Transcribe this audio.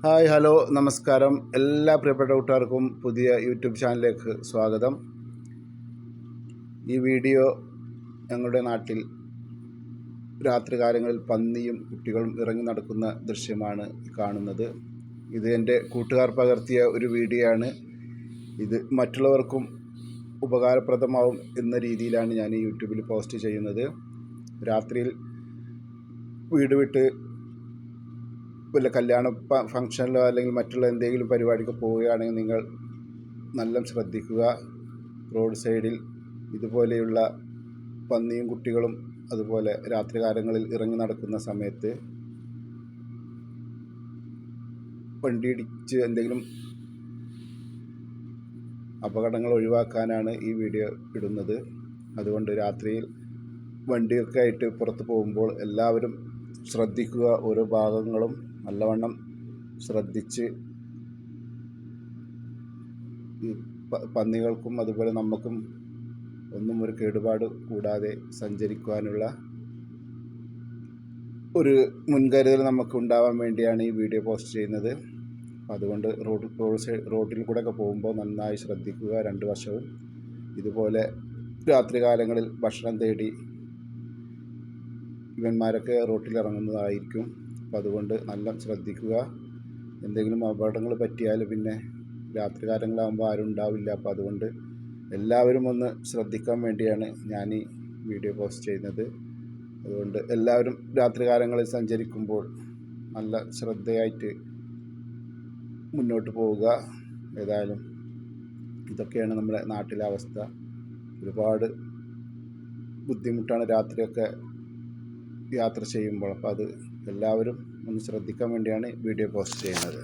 Hi hello നമസ്കാരം. എല്ലാ പ്രിയപ്പെട്ട കൂട്ടുകാർക്കും പുതിയ യൂട്യൂബ് ചാനലിലേക്ക് സ്വാഗതം. ഈ വീഡിയോ ഞങ്ങളുടെ നാട്ടിൽ രാത്രികാലങ്ങളിൽ പന്നിയും കുട്ടികളും ഇറങ്ങി നടക്കുന്ന ദൃശ്യമാണ് കാണുന്നത്. ഇത് എന്റെ കൂട്ടുകാർ പകർത്തിയ ഒരു വീഡിയോ ആണ്. ഇത് മറ്റുള്ളവർക്കും ഉപകാരപ്രദമാവും എന്ന രീതിയിലാണ് ഞാൻ യൂട്യൂബിൽ പോസ്റ്റ് ചെയ്യുന്നത്. രാത്രിയിൽ വീട് വിട്ട് വല്ല കല്യാണ ഫംഗ്ഷനിലോ അല്ലെങ്കിൽ മറ്റുള്ള എന്തെങ്കിലും പരിപാടിക്ക് പോവുകയാണെങ്കിൽ നിങ്ങൾ നല്ല ശ്രദ്ധിക്കുക. റോഡ് സൈഡിൽ ഇതുപോലെയുള്ള പന്നിയും കുട്ടികളും അതുപോലെ രാത്രികാലങ്ങളിൽ ഇറങ്ങി നടക്കുന്ന സമയത്ത് വണ്ടിയിടിച്ച് എന്തെങ്കിലും അപകടങ്ങൾ ഒഴിവാക്കാനാണ് ഈ വീഡിയോ ഇടുന്നത്. അതുകൊണ്ട് രാത്രിയിൽ വണ്ടിയൊക്കെ ആയിട്ട് പുറത്ത് പോകുമ്പോൾ എല്ലാവരും ശ്രദ്ധിക്കുക. ഓരോ ഭാഗങ്ങളും നല്ലവണ്ണം ശ്രദ്ധിച്ച് ഈ പന്നികൾക്കും അതുപോലെ നമുക്കും ഒന്നും ഒരു കേടുപാട് കൂടാതെ സഞ്ചരിക്കുവാനുള്ള ഒരു മുൻകരുതൽ നമുക്ക് ഉണ്ടാവാൻ വേണ്ടിയാണ് ഈ വീഡിയോ പോസ്റ്റ് ചെയ്യുന്നത്. അതുകൊണ്ട് റോഡ് റോഡ് സൈഡ് റോഡിൽ കൂടെ ഒക്കെ പോകുമ്പോൾ നന്നായി ശ്രദ്ധിക്കുക രണ്ട് വശവും. ഇതുപോലെ രാത്രികാലങ്ങളിൽ ഭക്ഷണം തേടി ഇവന്മാരൊക്കെ റോട്ടിലിറങ്ങുന്നതായിരിക്കും. അപ്പോൾ അതുകൊണ്ട് നല്ല ശ്രദ്ധിക്കുക. എന്തെങ്കിലും അപകടങ്ങൾ പറ്റിയാൽ പിന്നെ രാത്രി കാലങ്ങളാകുമ്പോൾ ആരും ഉണ്ടാവില്ല. അപ്പോൾ അതുകൊണ്ട് എല്ലാവരും ഒന്ന് ശ്രദ്ധിക്കാൻ വേണ്ടിയാണ് ഞാൻ ഈ വീഡിയോ പോസ്റ്റ് ചെയ്യുന്നത്. അതുകൊണ്ട് എല്ലാവരും രാത്രി കാലങ്ങളിൽ സഞ്ചരിക്കുമ്പോൾ നല്ല ശ്രദ്ധയായിട്ട് മുന്നോട്ട് പോവുക. ഏതായാലും ഇതൊക്കെയാണ് നമ്മുടെ നാട്ടിലെ അവസ്ഥ. ഒരുപാട് ബുദ്ധിമുട്ടാണ് രാത്രിയൊക്കെ യാത്ര ചെയ്യുമ്പോൾ. അപ്പോൾ അത് എല്ലാവരും ഒന്ന് ശ്രദ്ധിക്കാൻ വേണ്ടിയാണ് വീഡിയോ പോസ്റ്റ് ചെയ്യുന്നത്.